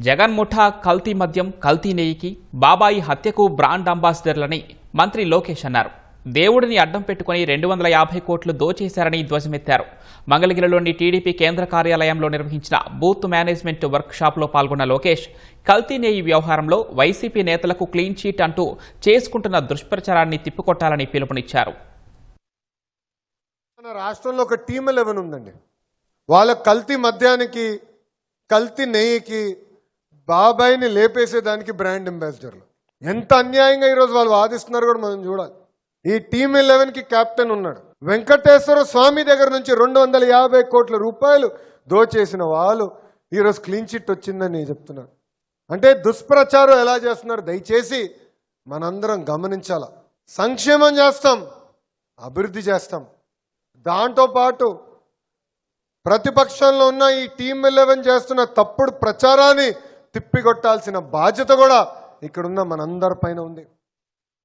జగన్ ముఠా కల్తీ మద్యం కల్తీ నెయ్యికి బాబాయి హత్యకు బ్రాండ్ అంబాసిడర్లని మంత్రి లోకేష్ అన్నారు. దేవుడిని అడ్డం పెట్టుకుని రెండు వందల యాభై కోట్లు దోచేశారని ధ్వజమెత్తారు. మంగళగిరిలోని టీడీపీ కేంద్ర కార్యాలయంలో నిర్వహించిన బూత్ మేనేజ్మెంట్ వర్క్షాప్లో పాల్గొన్న లోకేష్ కల్తీ నెయ్యి వ్యవహారంలో వైసీపీ నేతలకు క్లీన్ చీట్ అంటూ చేసుకుంటున్న దుష్ప్రచారాన్ని తిప్పికొట్టాలని పిలుపునిచ్చారు. మన రాష్ట్రంలో ఒక టీమ్ ఎలెవెన్ ఉందండి. వాళ్ళ కల్తీ మద్యానికి కల్తీ నెయ్యికి బాబాయ్ని లేపేసేదానికి బ్రాండ్ అంబాసిడర్లు. ఎంత అన్యాయంగా ఈరోజు వాళ్ళు వాదిస్తున్నారు కూడా మనం చూడాలి. ఈ టీమ్ ఎలెవెన్కి కెప్టెన్ ఉన్నాడు. వెంకటేశ్వర స్వామి దగ్గర నుంచి రెండు వందల యాభై కోట్ల రూపాయలు దోచేసిన వాళ్ళు ఈరోజు క్లీన్ చిట్ వచ్చిందని నేను చెప్తున్నాను అంటే దుష్ప్రచారం ఎలా చేస్తున్నారు? దయచేసి మనందరం గమనించాల. సంక్షేమం చేస్తాం అభివృద్ధి చేస్తాం. దాంతో పాటు ప్రతిపక్షంలో ఉన్న ఈ టీం ఎలెవెన్ చేస్తున్న తప్పుడు ప్రచారాన్ని తిప్పికొట్టాల్సిన బాధ్యత కూడా ఇక్కడున్న మనందరి పైన ఉంది.